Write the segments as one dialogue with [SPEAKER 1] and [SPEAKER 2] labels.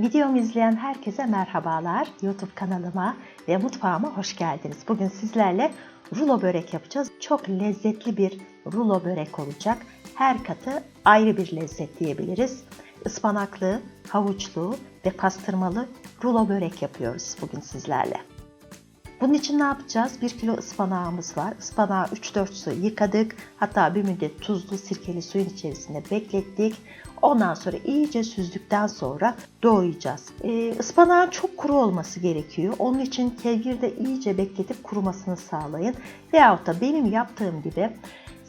[SPEAKER 1] Videomu izleyen herkese merhabalar. YouTube kanalıma ve mutfağıma hoş geldiniz. Bugün sizlerle rulo börek yapacağız. Çok lezzetli bir rulo börek olacak. Her katı ayrı bir lezzet diyebiliriz. Ispanaklı, havuçlu ve pastırmalı rulo börek yapıyoruz bugün sizlerle. Bunun için ne yapacağız? 1 kilo ıspanağımız var. Ispanağı 3-4 su yıkadık. Hatta bir müddet tuzlu sirkeli suyun içerisinde beklettik. Ondan sonra iyice süzdükten sonra doğrayacağız. Ee, ıspanağın çok kuru olması gerekiyor. Onun için kevgirde iyice bekletip kurumasını sağlayın. Veyahut da benim yaptığım gibi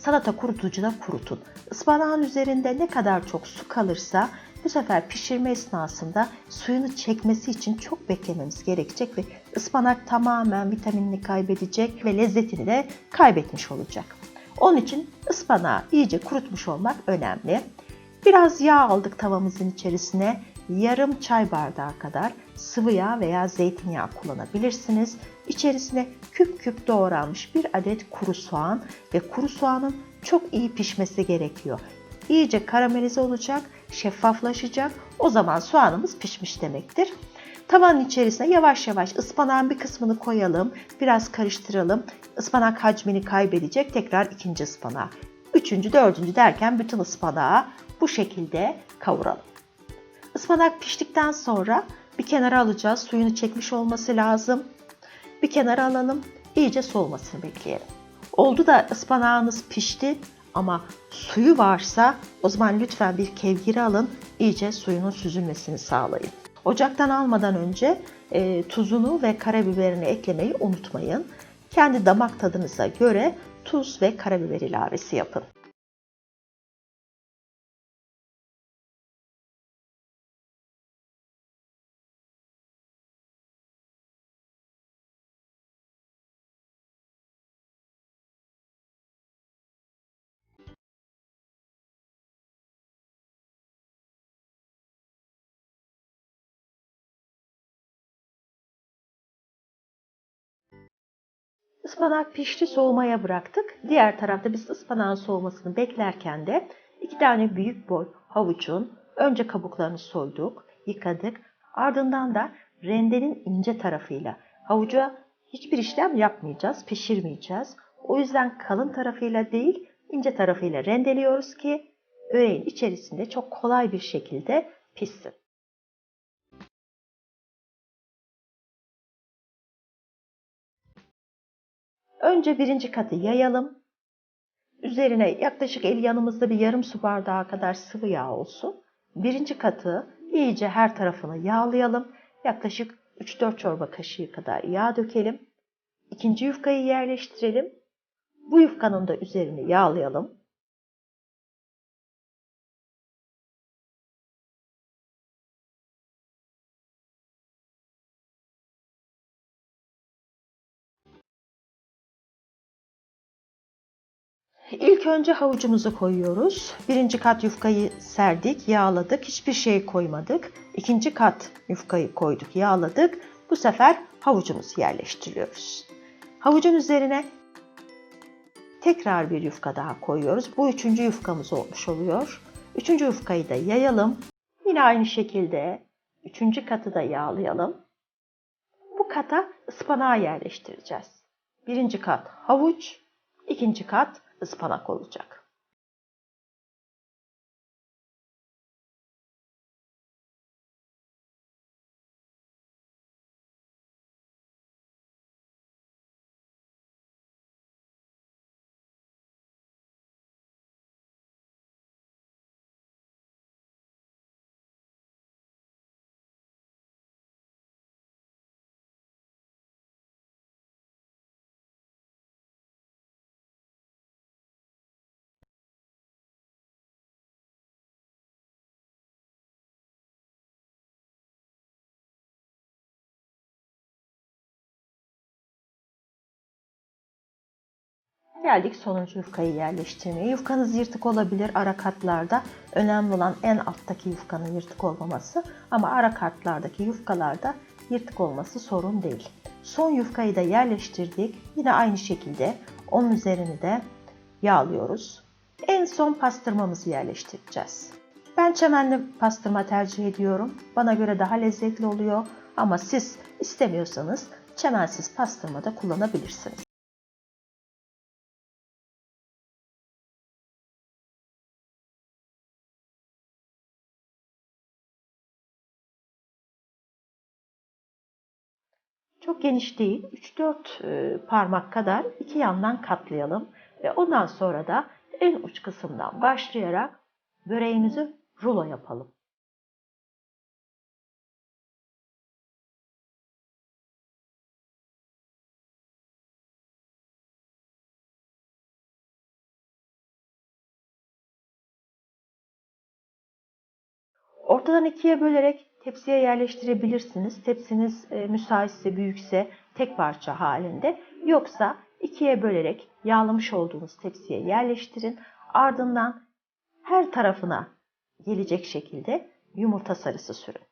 [SPEAKER 1] salata kurutucuda kurutun. Ispanağın üzerinde ne kadar çok su kalırsa bu sefer pişirme esnasında suyunu çekmesi için çok beklememiz gerekecek ve ıspanak tamamen vitaminini kaybedecek ve lezzetini de kaybetmiş olacak. Onun için ıspanağı iyice kurutmuş olmak önemli. Biraz yağ aldık tavamızın içerisine. Yarım çay bardağı kadar sıvı yağ veya zeytinyağı kullanabilirsiniz. İçerisine küp küp doğranmış bir adet kuru soğan ve kuru soğanın çok iyi pişmesi gerekiyor. İyice karamelize olacak, şeffaflaşacak. O zaman soğanımız pişmiş demektir. Tavanın içerisine yavaş yavaş ıspanağın bir kısmını koyalım. Biraz karıştıralım. Ispanak hacmini kaybedecek. Tekrar ikinci ıspanağı. Üçüncü, dördüncü derken bütün ıspanağı bu şekilde kavuralım. Ispanak piştikten sonra bir kenara alacağız. Suyunu çekmiş olması lazım. Bir kenara alalım. İyice soğumasını bekleyelim. Oldu da ıspanağınız pişti ama suyu varsa o zaman lütfen bir kevgiri alın. İyice suyunun süzülmesini sağlayın. Ocaktan almadan önce e, tuzunu ve karabiberini eklemeyi unutmayın. Kendi damak tadınıza göre tuz ve karabiber ilavesi yapın. Ispanak pişti soğumaya bıraktık. Diğer tarafta biz ıspanağın soğumasını beklerken de iki tane büyük boy havucun önce kabuklarını soyduk, yıkadık. Ardından da rendenin ince tarafıyla havuca hiçbir işlem yapmayacağız, pişirmeyeceğiz. O yüzden kalın tarafıyla değil, ince tarafıyla rendeliyoruz ki böreğin içerisinde çok kolay bir şekilde pişsin. Önce birinci katı yayalım. Üzerine yaklaşık el yanımızda bir yarım su bardağı kadar sıvı yağ olsun. Birinci katı iyice her tarafını yağlayalım. Yaklaşık 3-4 çorba kaşığı kadar yağ dökelim. İkinci yufkayı yerleştirelim. Bu yufkanın da üzerini yağlayalım. İlk önce havucumuzu koyuyoruz. Birinci kat yufkayı serdik, yağladık. Hiçbir şey koymadık. İkinci kat yufkayı koyduk, yağladık. Bu sefer havucumuzu yerleştiriyoruz. Havucun üzerine tekrar bir yufka daha koyuyoruz. Bu üçüncü yufkamız olmuş oluyor. Üçüncü yufkayı da yayalım. Yine aynı şekilde üçüncü katı da yağlayalım. Bu kata ıspanağı yerleştireceğiz. Birinci kat havuç, ikinci kat ıspanak olacak. Geldik sonuncu yufkayı yerleştirmeye. Yufkanız yırtık olabilir ara katlarda. Önemli olan en alttaki yufkanın yırtık olmaması. Ama ara katlardaki yufkalarda yırtık olması sorun değil. Son yufkayı da yerleştirdik. Yine aynı şekilde onun üzerini de yağlıyoruz. En son pastırmamızı yerleştireceğiz. Ben çemenli pastırma tercih ediyorum. Bana göre daha lezzetli oluyor. Ama siz istemiyorsanız çemensiz pastırma da kullanabilirsiniz. Çok geniş değil, 3-4 e, parmak kadar iki yandan katlayalım. Ve ondan sonra da en uç kısımdan başlayarak böreğimizi rulo yapalım. Ortadan ikiye bölerek tepsiye yerleştirebilirsiniz. Tepsiniz e, müsaitse, büyükse tek parça halinde. Yoksa ikiye bölerek yağlamış olduğunuz tepsiye yerleştirin. Ardından her tarafına gelecek şekilde yumurta sarısı sürün.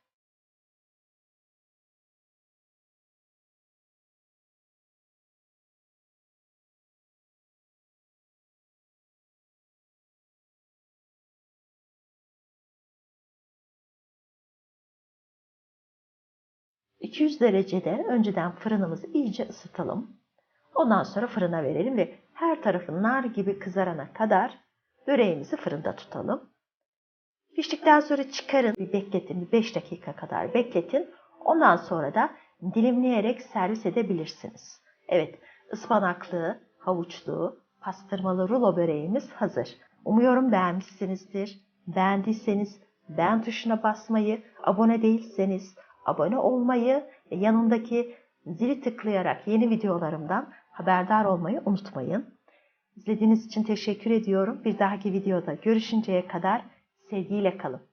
[SPEAKER 1] ...200 derecede önceden fırınımızı iyice ısıtalım. Ondan sonra fırına verelim ve her tarafı nar gibi kızarana kadar böreğimizi fırında tutalım. Piştikten sonra çıkarın, bir bekletin, bir 5 dakika kadar bekletin. Ondan sonra da dilimleyerek servis edebilirsiniz. Evet, ıspanaklı, havuçlu, pastırmalı rulo böreğimiz hazır. Umuyorum beğenmişsinizdir. Beğendiyseniz beğen tuşuna basmayı, abone değilseniz abone olmayı ve yanındaki zili tıklayarak yeni videolarımdan haberdar olmayı unutmayın. İzlediğiniz için teşekkür ediyorum. Bir dahaki videoda görüşünceye kadar sevgiyle kalın.